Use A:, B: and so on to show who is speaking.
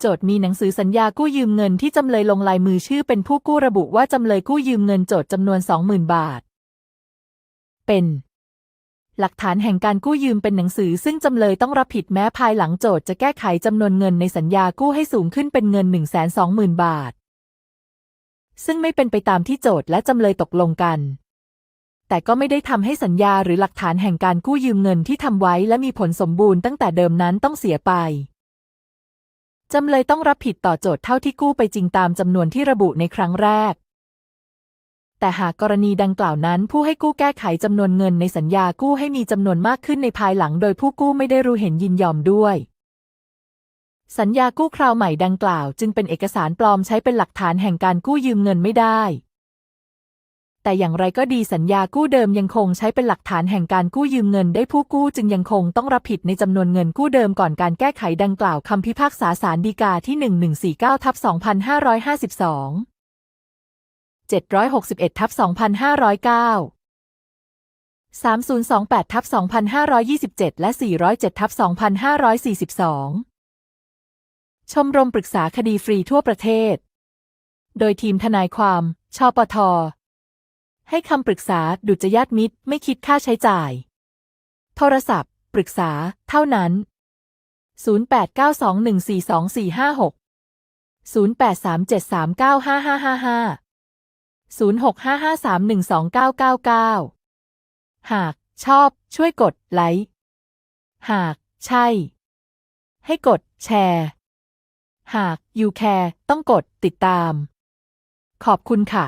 A: โจทย์มีหนังสือสัญญากู้ยืมเงินที่จำเลยลงลายมือชื่อเป็นผู้กู้ระบุว่าจำเลยกู้ยืมเงินโจทย์จำนวน 20,000 บาท เป็น หลักฐานแห่งการกู้ยืมเป็นหนังสือ ซึ่งจำเลยต้องรับผิดแม้ภายหลังโจทย์จะแก้ไขจำนวนเงินในสัญญากู้ให้สูงขึ้นเป็นเงิน 120,000 บาท ซึ่งไม่เป็นไปตามที่โจทย์และจำเลยตกลงกันแต่ก็ไม่ได้ทำให้สัญญาหรือหลักฐานแห่งการกู้ยืมเงินที่ทำไว้และมีผลสมบูรณ์ตั้งแต่เดิมนั้นต้องเสียไป จำเลยต้องรับผิดต่อโจทย์เท่าที่กู้ไปจริงตามจำนวนที่ระบุในครั้งแรก แต่หากกรณีดังกล่าวนั้น ผู้ให้กู้แก้ไขจำนวนเงินในสัญญากู้ให้มีจำนวนมากขึ้นในภายหลัง โดยผู้กู้ไม่ได้รู้เห็นยินยอมด้วย สัญญากู้คราวใหม่ดังกล่าว จึงเป็นเอกสารปลอมใช้เป็นหลักฐานแห่งการกู้ยืมเงินไม่ได้ แต่อย่างไรก็ดีสัญญากู้เดิมยังคงใช้เป็นหลักฐานแห่งการกู้ยืมเงินได้ผู้กู้จึงยังคงต้องรับผิดในจำนวนเงินกู้เดิมก่อนการแก้ไขดังกล่าวคำพิพากษาศาลฎีกาที่ 1149ทับ2552 761ทับ2509 3028ทับ2527 และ 407ทับ2542 ชมรมปรึกษาคดีฟรีทั่วประเทศ โดยทีมทนายความ ชปท ให้คำปรึกษาดุจญาติมิตรไม่คิดค่าใช้จ่าย โทรศัพท์ ปรึกษา เท่านั้น 0892142456 0837395555 0655312999 หากชอบช่วยกดไลค์ หากใช่ ให้กดแชร์ หาก you care ต้องกดติดตาม ขอบคุณค่ะ